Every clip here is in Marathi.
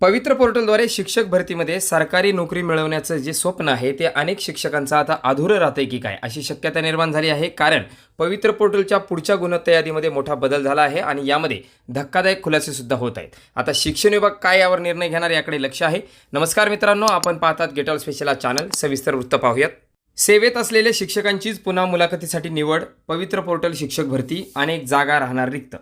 पवित्र पोर्टलद्वारे शिक्षक भरतीमध्ये सरकारी नोकरी मिळवण्याचं जे स्वप्न आहे ते अनेक शिक्षकांचं आता अधुरं राहतंय की काय? अशी शक्यता निर्माण झाली आहे. कारण पवित्र पोर्टलच्या पुढच्या गुणवत्ता यादीमध्ये मोठा बदल झाला आहे आणि यामध्ये धक्कादायक खुलासे सुद्धा होत आहेत. आता शिक्षण विभाग काय यावर निर्णय घेणार याकडे लक्ष आहे. नमस्कार मित्रांनो आपण पाहतात गेटॉल स्पेशल चॅनल सविस्तर वृत्त पाहूयात. सेवेत असलेल्या शिक्षकांचीच पुन्हा मुलाखतीसाठी निवड पवित्र पोर्टल शिक्षक भरती अनेक जागा राहणार रिक्त.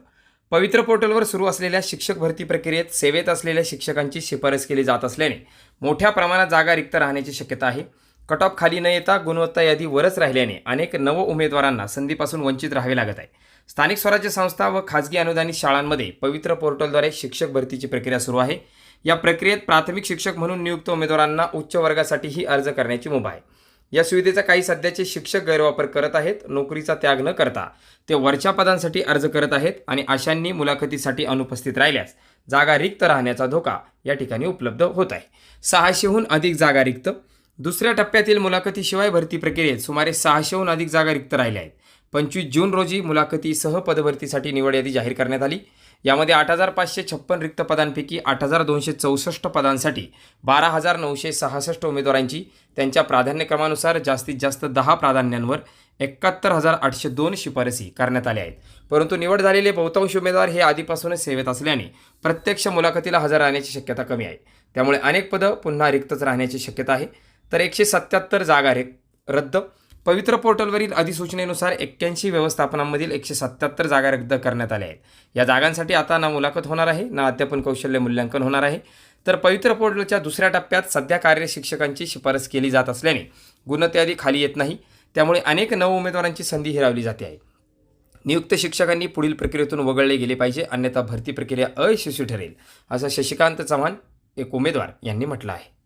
पवित्र पोर्टलवर सुरू असलेल्या शिक्षक भरती प्रक्रियेत सेवेत असलेल्या शिक्षकांची शिफारस केली जात असल्याने मोठ्या प्रमाणात जागा रिक्त राहण्याची शक्यता आहे. कट ऑफ खाली न येता गुणवत्ता यादी वरच राहिल्याने अनेक नव उमेदवारांना संधीपासून वंचित राहावे लागत आहे. स्थानिक स्वराज्य संस्था व खाजगी अनुदानित शाळांमध्ये पवित्र पोर्टलद्वारे शिक्षक भरतीची प्रक्रिया सुरू आहे. या प्रक्रियेत प्राथमिक शिक्षक म्हणून नियुक्त उमेदवारांना उच्च वर्गासाठीही अर्ज करण्याची मुभा आहे. या सुविधेचा काही सध्याचे शिक्षक गैरवापर करत आहेत नोकरीचा त्याग न करता. ते वरच्या पदांसाठी अर्ज करत आहेत आणि अशांनी मुलाखतीसाठी अनुपस्थित राहिल्यास जागा रिक्त राहण्याचा धोका या ठिकाणी उपलब्ध होत आहे. सहाशेहून अधिक जागा रिक्त. दुसऱ्या टप्प्यातील मुलाखतीशिवाय भरती प्रक्रियेत सुमारे सहाशेहून अधिक जागा रिक्त राहिल्या आहेत. पंचवीस जून रोजी मुलाखतीसह पदभरतीसाठी निवड यादी जाहीर करण्यात आली. यामध्ये आठ हजार पाचशे छप्पन रिक्त पदांपैकी आठ हजार दोनशे चौसष्ट पदांसाठी बारा हजार नऊशे सहासष्ट उमेदवारांची त्यांच्या प्राधान्यक्रमानुसार जास्तीत जास्त दहा प्राधान्यांवर एकाहत्तर हजार आठशे दोन शिफारसी करण्यात आल्या आहेत. परंतु निवड झालेले बहुतांश उमेदवार हे आधीपासूनच सेवेत असल्याने प्रत्यक्ष मुलाखतीला हजर राहण्याची शक्यता कमी आहे. त्यामुळे अनेक पदं पुन्हा रिक्तच राहण्याची शक्यता आहे. तर एकशे सत्याहत्तर जागा रे रद्द पवित्र पोर्टलवरील अधिसूचनेनुसार एक्क्याऐंशी व्यवस्थापनांमधील एकशे सत्याहत्तर जागा रद्द करण्यात आल्या आहेत. या जागांसाठी आता ना मुलाखत होणार आहे ना अध्यापन कौशल्य मूल्यांकन होणार आहे. तर पवित्र पोर्टलच्या दुसऱ्या टप्प्यात सध्या कार्य शिक्षकांची शिफारस केली जात असल्याने गुणत्यादी खाली येत नाही. त्यामुळे अनेक नव उमेदवारांची संधी हिरावली जाते आहे. नियुक्त शिक्षकांनी पुढील प्रक्रियेतून वगळले गेले पाहिजे अन्यथा भरती प्रक्रिया अयशस्वी ठरेल असं शशिकांत चव्हाण एक उमेदवार यांनी म्हटलं आहे.